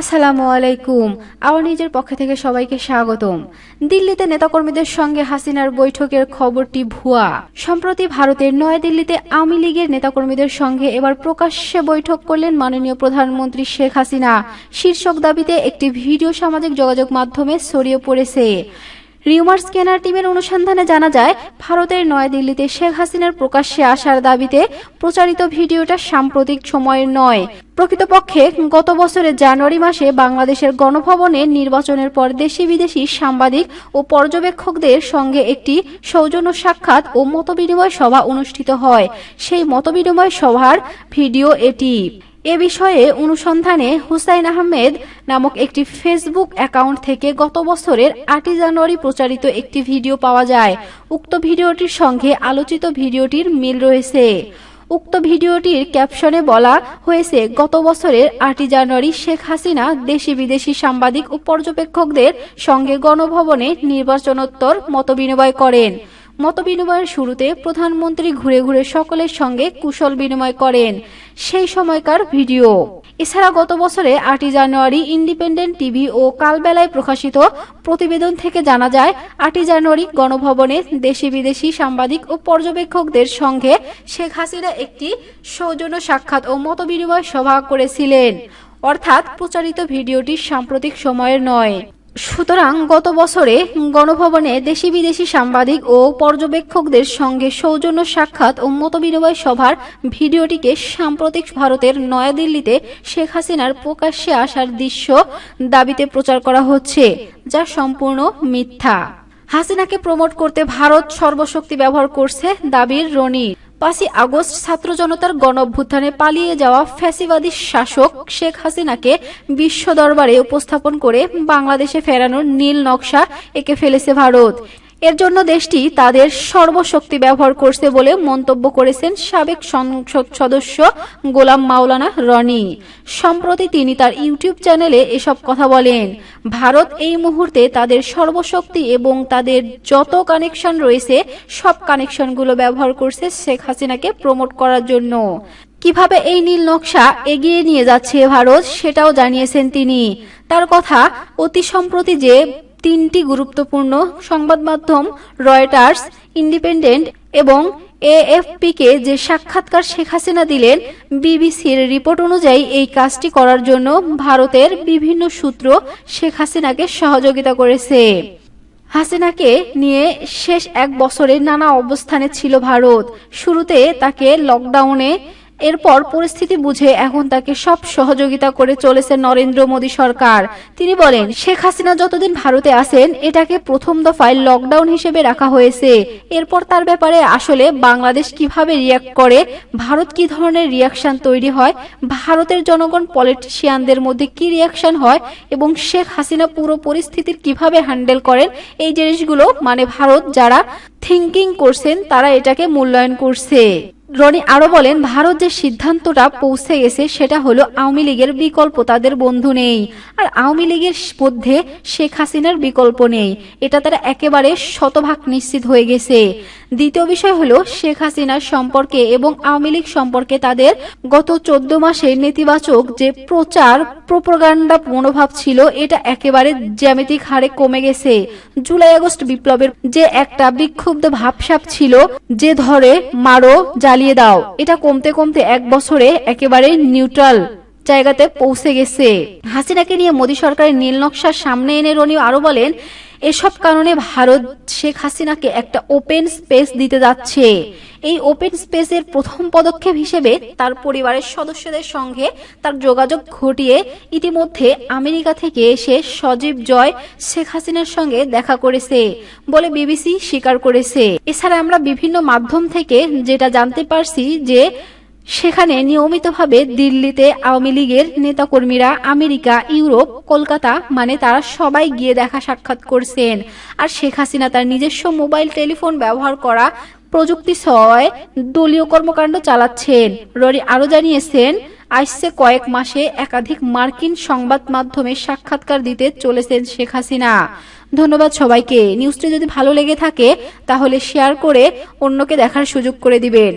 আসসালামু আলাইকুম। আমার নিজের পক্ষ থেকে সবাইকে স্বাগতম। দিল্লিতে নেতাকর্মীদের সঙ্গে হাসিনার বৈঠকের খবরটি ভুয়া। সম্প্রতি ভারতের নয়াদিল্লিতে আওয়ামী লীগের নেতাকর্মীদের সঙ্গে এবার প্রকাশ্যে বৈঠক করলেন মাননীয় প্রধানমন্ত্রী শেখ হাসিনা। শীর্ষক দাবিতে একটি ভিডিও সামাজিক যোগাযোগ মাধ্যমে ছড়িয়ে পড়েছে। রিউমার স্ক্যানার টিমের অনুসন্ধানে জানা যায়, ভারতের নয়াদিল্লিতে শেখ হাসিনার প্রকাশ্যে আসার দাবিতে প্রচারিত ভিডিওটা সাম্প্রতিক সময়ের নয়। প্রকৃতপক্ষে গত বছরের জানুয়ারি মাসে বাংলাদেশের গণভবনে নির্বাচনের পর দেশি বিদেশি সাংবাদিক ও পর্যবেক্ষকদের সঙ্গে একটি সৌজন্য সাক্ষাৎ ও মতবিনিময় সভা অনুষ্ঠিত হয়। সেই মতবিনিময় সভার ভিডিও এটি। এ বিষয়ে অনুসন্ধানে হুসাইন আহমেদ নামক একটি ফেসবুক অ্যাকাউন্ট থেকে গত বছরের আটই জানুয়ারি প্রচারিত একটি ভিডিও পাওয়া যায়। উক্ত ভিডিওটির সঙ্গে আলোচিত ভিডিওটির মিল রয়েছে। উক্ত ভিডিওটির ক্যাপশনে বলা হয়েছে, গত বছরের আটই জানুয়ারি শেখ হাসিনা দেশি বিদেশি সাংবাদিক ও পর্যবেক্ষকদের সঙ্গে গণভবনে নির্বাচনোত্তর মতবিনিময় করেন। মতবিনিময়ের শুরুতে প্রধানমন্ত্রী ঘুরে ঘুরে সকলের সঙ্গে কুশল বিনিময় করেন। সেই সময়কার ভিডিও। এছাড়া গত বছরে আটই জানুয়ারি ইন্ডিপেন্ডেন্ট টিভি ও কালবেলায় প্রকাশিত প্রতিবেদন থেকে জানা যায়, আটই জানুয়ারি গণভবনে দেশি বিদেশি সাংবাদিক ও পর্যবেক্ষকদের সঙ্গে শেখ হাসিনা একটি সৌজন্য সাক্ষাৎ ও মতবিনিময় সভা করেছিলেন। অর্থাৎ প্রচারিত ভিডিওটি সাম্প্রতিক সময়ের নয়। সুতরাং গত বছরে গণভবনে দেশি বিদেশি সাংবাদিক ও পর্যবেক্ষকদের সঙ্গে সৌজন্য সাক্ষাৎ ও মতবিনিময় সভার ভিডিওটিকে সাম্প্রতিক ভারতের নয়াদিল্লিতে শেখ হাসিনার প্রকাশ্যে আসার দৃশ্য দাবিতে প্রচার করা হচ্ছে, যা সম্পূর্ণ মিথ্যা। হাসিনাকে প্রমোট করতে ভারত সর্বশক্তি ব্যবহার করছে দাবির রনির। পাঁচই আগস্ট ছাত্র জনতার গণভ্যুত্থানে পালিয়ে যাওয়া ফ্যাসিবাদী শাসক শেখ হাসিনাকে বিশ্ব দরবারে উপস্থাপন করে বাংলাদেশে ফেরানোর নীল নকশা এঁকে ফেলেছে ভারত। এর জন্য দেশটি তাদের সর্বশক্তি ব্যবহার করছে বলে মন্তব্য করেছেন সাবেক সংসদ সদস্য গোলাম মাওলানা রনি। সম্প্রতি তিনি তার ইউটিউব চ্যানেলে এসব কথা বলেন। ভারত এই মুহূর্তে তাদের সর্বশক্তি এবং তাদের যত কানেকশন রয়েছে, সব কানেকশনগুলো ব্যবহার করছে শেখ হাসিনাকে প্রমোট করার জন্য। কীভাবে এই নীল নকশা এগিয়ে নিয়ে যাচ্ছে ভারত, সেটাও জানিয়েছেন তিনি। তার কথা অতি সম্প্রতি যে গুরুত্বপূর্ণ সংবাদ মাধ্যম, রয়টার্স, ইন্ডিপেন্ডেন্ট এবং এএফপিকে যে সাক্ষাৎকার শেখ হাসিনা দিলেন, বিবিসির রিপোর্ট অনুযায়ী এই কাজটি করার জন্য ভারতের বিভিন্ন সূত্র শেখ হাসিনাকে সহযোগিতা করেছে। হাসিনাকে নিয়ে শেষ এক বছরে নানা অবস্থানে ছিল ভারত। শুরুতে তাকে লকডাউনে এরপর পরিস্থিতি বুঝে এখন তাকে সব সহযোগিতা করে চলেছে নরেন্দ্র মোদী সরকার। তিনি বলেন, শেখ হাসিনা যতদিন ভারতে আসেন এটাকে প্রথম দফায় লকডাউন হিসেবে রাখা হয়েছে। এরপর তার ব্যাপারে আসলে বাংলাদেশ কীভাবে রিয়াক্ট করে, ভারত কি ধরনের রিয়াকশন তৈরি হয়, ভারতের জনগণ পলিটিশিয়ানদের মধ্যে কি রিয়াকশন হয়, এবং শেখ হাসিনা পুরো পরিস্থিতির কীভাবে হ্যান্ডেল করেন, এই জিনিসগুলো মানে ভারত যারা থিঙ্কিং করছেন, তারা এটাকে মূল্যায়ন করছে। রনি আরও বলেন, ভারত যে সিদ্ধান্তটা পৌঁছে গেছে, সেটা হলো আওয়ামী লীগের বিকল্প, তাদের বন্ধু নেই। আর আওয়ামী লীগের মধ্যে শেখ হাসিনার বিকল্প নেই। এটা তারা একেবারে শতভাগ নিশ্চিত হয়ে গেছে। দ্বিতীয় বিষয় হলো, শেখ হাসিনার সম্পর্কে এবং আওয়ামী লীগ সম্পর্কে তাদের গত চোদ্দ মাসে নেতিবাচক যে প্রচার, প্রোপাগান্ডা মনোভাব ছিল, এটা একেবারে জ্যামিতিক হারে কমে গেছে। জুলাই আগস্ট বিপ্লবের যে একটা বিক্ষুব্ধ ভাবসাপ ছিল, যে ধরে মারো, জ্বালিয়ে দাও। এটা কমতে কমতে এক বছরে একেবারে নিউট্রাল জায়গাতে পৌঁছে গেছে। হাসিনাকে নিয়ে মোদী সরকারের নীল নকশার সামনে এনে রনি আরও বলেন, এসব কারণে ভারত শেখ হাসিনাকে একটা ওপেন স্পেস দিতে যাচ্ছে। এই ওপেন স্পেসের প্রথম পদক্ষেপ হিসেবে তার পরিবারের সদস্যদের সঙ্গে তার যোগাযোগ ঘটিয়ে ইতিমধ্যে আমেরিকা থেকে এসে সজীব জয়, শেখ হাসিনার সঙ্গে দেখা করেছে বলে বিবিসি স্বীকার করেছে। এছাড়া আমরা বিভিন্ন মাধ্যম থেকে যেটা জানতে পারছি যে সেখানে নিয়মিতভাবে দিল্লিতে আওয়ামী লীগের নেতাকর্মীরা আমেরিকা, ইউরোপ, কলকাতা মানে তারা সবাই গিয়ে দেখা সাক্ষাৎ করছেন। আর শেখ হাসিনা তার নিজস্ব মোবাইল টেলিফোন ব্যবহার করা প্রযুক্তি সহায় দলীয় কর্মকাণ্ড চালাচ্ছেন। ররি আরও জানিয়েছেন, আসছে কয়েক মাসে একাধিক মার্কিন সংবাদ মাধ্যমে সাক্ষাৎকার দিতে চলেছেন শেখ হাসিনা। ধন্যবাদ সবাইকে। নিউজটি যদি ভালো লেগে থাকে, তাহলে শেয়ার করে অন্যকে দেখার সুযোগ করে দিবেন।